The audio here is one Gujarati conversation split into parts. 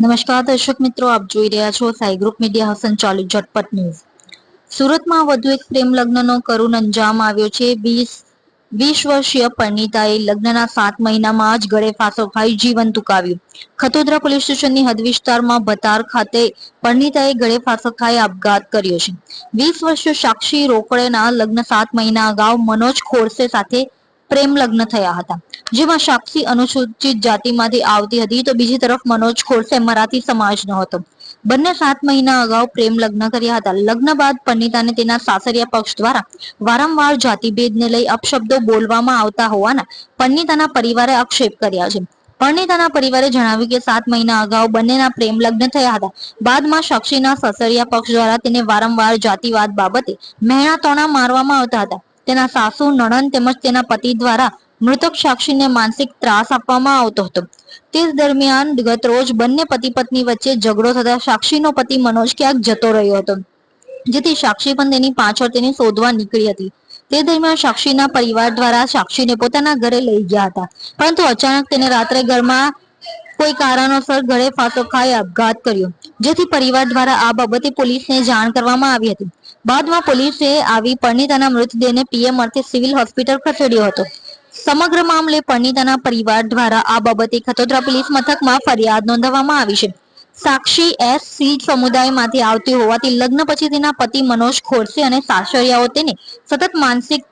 નમસ્કાર દર્શક મિત્રો, આપ જોઈ રહ્યા છો સાઈ ગ્રુપ મીડિયા સંચાલિત ઝટપટ ન્યૂઝ. સુરતમાં વધુ એક પ્રેમ લગ્નનો કરુણ અંજામ આવ્યો છે. વીસ વીસ વર્ષીય પરિણીતાએ લગ્નના સાત મહિનામાં જ ગળે ફાંસો ખાઈ જીવન ટૂંકાવ્યું. ખતોદરા પોલીસ સ્ટેશનની હદ વિસ્તારમાં ભતાર ખાતે પરિણીતાએ ગળે ફાંસો ખાઈ આપઘાત કર્યો છે. વીસ વર્ષીય સાક્ષી રોકડેના લગ્ન સાત મહિના અગાઉ મનોજ ખોરસે સાથે પ્રેમ લગ્ન થયા હતા. જેમાં સાક્ષી અનુસૂચિત જાતિમાંથી આવતી હતી તો બીજી તરફ મનોજ ખોરસે મરાઠી સમાજનો હતો. બંને સાત મહિના અગાઉ પ્રેમ લગ્ન કર્યા હતા. લગ્ન બાદ પંડિતાને તેના સાસરિયા પક્ષ દ્વારા વારંવાર જાતિભેદને લઈ અપશબ્દો બોલવામાં આવતા હોવાના પંડિતાના પરિવારે આક્ષેપ કર્યા છે. પંડિતાના પરિવારે જણાવ્યું કે સાત મહિના અગાઉ બંનેના પ્રેમ લગ્ન થયા હતા. બાદમાં સાક્ષીના સસરિયા પક્ષ દ્વારા તેને વારંવાર જાતિવાદ બાબતે મહેણા તોણા મારવામાં આવતા હતા. તેના સાસુ, નણંદ તેમજ તેના પતિ દ્વારા મૃતક સાક્ષીને માનસિક ત્રાસ આપવામાં આવતો હતો. તે દરમિયાન ગત રોજ બંને પતિ પત્ની વચ્ચે ઝઘડો થતા સાક્ષીનો પતિ મનોજ ક્યાંક જતો રહ્યો હતો, જેથી સાક્ષી પણ તેની પાછળ તેને શોધવા નીકળી હતી. તે દરમિયાન સાક્ષીના પરિવાર દ્વારા સાક્ષીને પોતાના ઘરે લઈ ગયા હતા, પરંતુ અચાનક તેને રાત્રે ઘરમાં કોઈ કારણોસર ગળે ફાંસો ખાઈ આપઘાત કર્યો, જેથી પરિવાર દ્વારા આ બાબતે પોલીસને જાણ કરવામાં આવી હતી. બાદમાં પોલીસે આવી પરિણીતાના મૃતદેહને પીએમ અર્થે સિવિલ હોસ્પિટલ ખસેડ્યો હતો. સમગ્ર મામલે પરિણીતાના પરિવાર દ્વારા આ બાબતે ખતોદરા પોલીસ મથકમાં ફરિયાદ નોંધાવવામાં આવી છે. સાક્ષી એસ સી સમુદાયમાંથી આવતી હોવાથી લગ્ન પછી તેના પતિ મનોજ ખોરસે અને સાસરિયાઓ તેને સતત માનસિક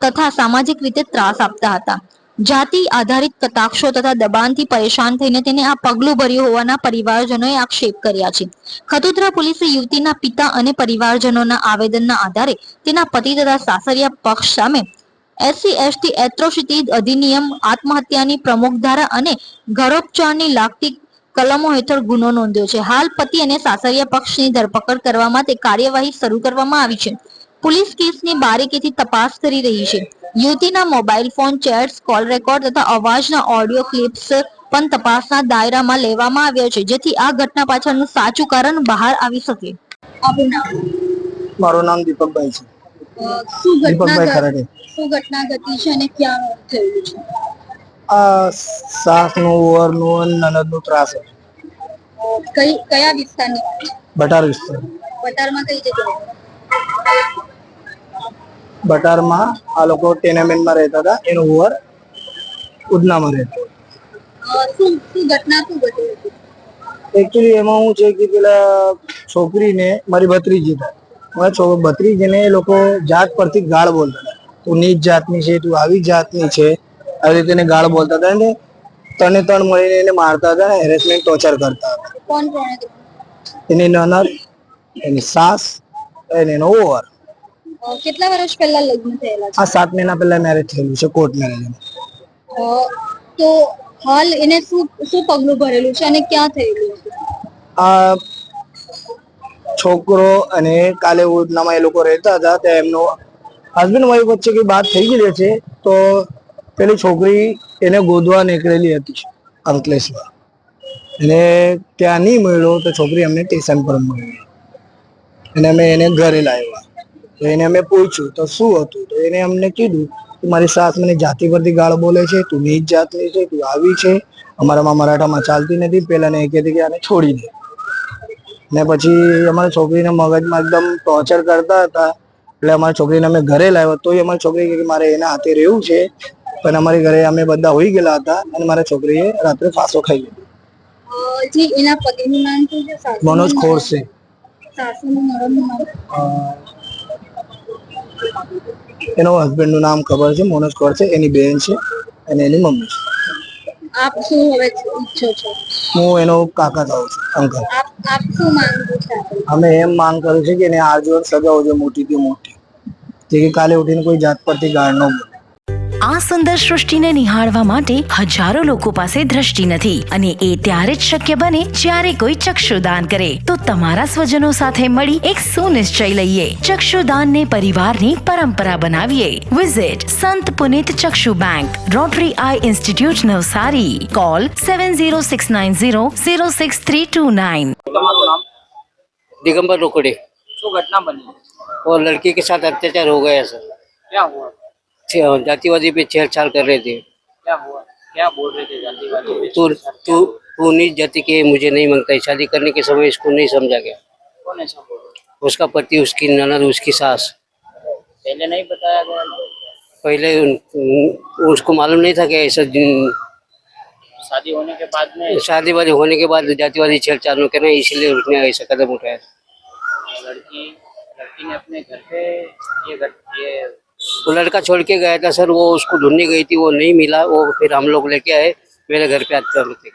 તથા સામાજિક રીતે ત્રાસ આપતા હતા. જાતિ આધારિત કટાક્ષો તથા દબાણથી પરેશાન થઈને તેને આ પગલું ભર્યું હોવાના પરિવારજનોએ આક્ષેપ કર્યા છે. ખતુદ્રા પોલીસે યુવતીના પિતા અને પરિવારજનોના આવેદનના આધારે તેના પતિ તથા સાસરિયા પક્ષ સામે એસસી એસટી એટ્રોસિટી અધિનિયમ, આત્મહત્યાની પ્રમુખ ધારા અને ઘરોપચારની લાગતી કલમો હેઠળ ગુનો નોંધ્યો છે. હાલ પતિ અને સાસરિયા પક્ષની ધરપકડ કરવા માટે કાર્યવાહી શરૂ કરવામાં આવી છે. પોલીસ કેસની બારીકીથી તપાસ કરી રહી છે. યુવતીના mobile phone chats call record તથા અવાજના ઓડિયો ક્લિપ્સ પણ તપાસના દાયરામાં લેવામાં આવ્યા છે જેથી આ ઘટના પાછળનું સાચું કારણ બહાર આવી શકે. મારું નામ દીપકભાઈ છે. શું દીપકભાઈ ખરાડે. શું ઘટના ઘટી છે અને ક્યાં થયું છે? આ સાસનું ઓવરનું નનદનું ત્રાસ કઈ કયા વિસ્તારની બટાર વિસ્તાર. બટારમાં કઈ જગ્યાએ? બટારમાં આ લોકો ટેનામેન્ટમાં રહેતા હતા. એનો ઓવર ઉધનામાં રહેતો. એકચ્યુઅલી એમાં હું છે કે પેલા છોકરીને મારી ભત્રીજી હતા. ભત્રીજીને એ લોકો જાત પરથી ગાળ બોલતા હતા. તું નીચ જાતની છે તું આવી જાતની છે. આવી રીતે ગાળ બોલતા હતા અને ત્રણે ત્રણ મળીને એને મારતા હતા ને હેરેસમેન્ટ ટોર્ચર કરતા હતા. એની નનર એની સાસ અને એનો ઓવર કેટલા વર્ષ પહેલા લગ્ન થયેલા છે? આ સાત મહિના પહેલા મેરેજ થયેલું છે કોર્ટ મેરેજ તો હાલ એને શું શું પગલું ભરેલું છે અને ક્યાં થયેલું આ છોકરો અને કાલે ઉદનામાં એ લોકો રહેતા હતા ત્યાં એમનો હસબન્ડ વાઈફ વચ્ચે કઈ વાત થઈ ગયેલી છે તો પેલી છોકરી એને ગોદવા નીકળેલી હતી અંકલેશ્વર. અને ત્યાં નહીં મળ્યો તો છોકરી અમને સ્ટેશન પર મળી અને અમે એને ઘરે લાવ્યા. તો એને અમે પૂછ્યું તો શું હતું? તો એને અમને કીધું કે મારી સાસ મને જાતિ પરથી ગાળ બોલે છે તું નીચ જાતની છે તું આવી છે અમારામાં મરાઠામાં ચાલતી નથી. પેલા ને એ કહેતી કે આને છોડી દે. ને પછી અમારા છોકરીને મગજમાં એકદમ ટોર્ચર કરતા હતા. એટલે અમારી છોકરીને અમે ઘરે લાવ્યા. તોય અમારી છોકરી કે મારે એના હાથે રહેવું છે. પણ અમારી ઘરે અમે બધા હોઈ ગયેલા હતા અને મારા છોકરીએ રાત્રે ફાંસો ખાઈ લીધો. મનોજ નામ? એનો હસબન્ડનું નામ ખબર છે મોનોજ કોર છે એની બેન છે અને એની મમ્મી છે. આપ શું હવે ઈચ્છો છો? હું એનો કાકા થાઉં છું અંકલ. આપ આપ શું માંગો છો? અમે એમ માંગ કરું છે કે એને આજીવન સગાઓ જે મોટી થી મોટી. જે કે કાલે ઉઠીને કોઈ જાત પરથી ગાળ ન બોલે. આ સુંદર સૃષ્ટિને નિહાળવા માટે હજારો લોકો પાસે દ્રષ્ટિ નથી અને એ ત્યારે જ શક્ય બને જ્યારે કોઈ ચક્ષુદાન કરે. તો તમારા સ્વજનો સાથે મળી એક સુનિશ્ચય લઈએ. ચક્ષુદાન ચક્ષુદાનને પરિવારની પરંપરા બનાવીએ. Visit Sant Punit Chakshu bank rotary eye institute Navsari. Call seven zero six nine zero zero six three two nine Digambar Rokade શું ઘટના બની? और लड़की के साथ अत्याचार हो गया ક્યાં હુઆ जातिवादी पे छेड़छाड़ कर रहे थे। क्या हुआ? क्या बोल रहे थे पे? तू तू तू नीच जाति के मुझे नहीं माँगता। है शादी करने के समय इसको नहीं समझा गया। कौन ऐसा बोल उसका पति उसकी ननद उसकी सास। पहले नहीं बताया गया पहले उन- उसको मालूम नहीं था कि ऐसा दिन- शादी होने के बाद में? शादी वादी होने के बाद जातिवादी छेड़छाड़ न करना इसलिए उसने ऐसा कदम उठाया लड़की लड़की ने अपने घर पे ये वो लड़का छोड़ के गया था सर वो उसको ढूंढने गई थी वो नहीं मिला वो फिर हम लोग लेके आए मेरे घर पे आते थे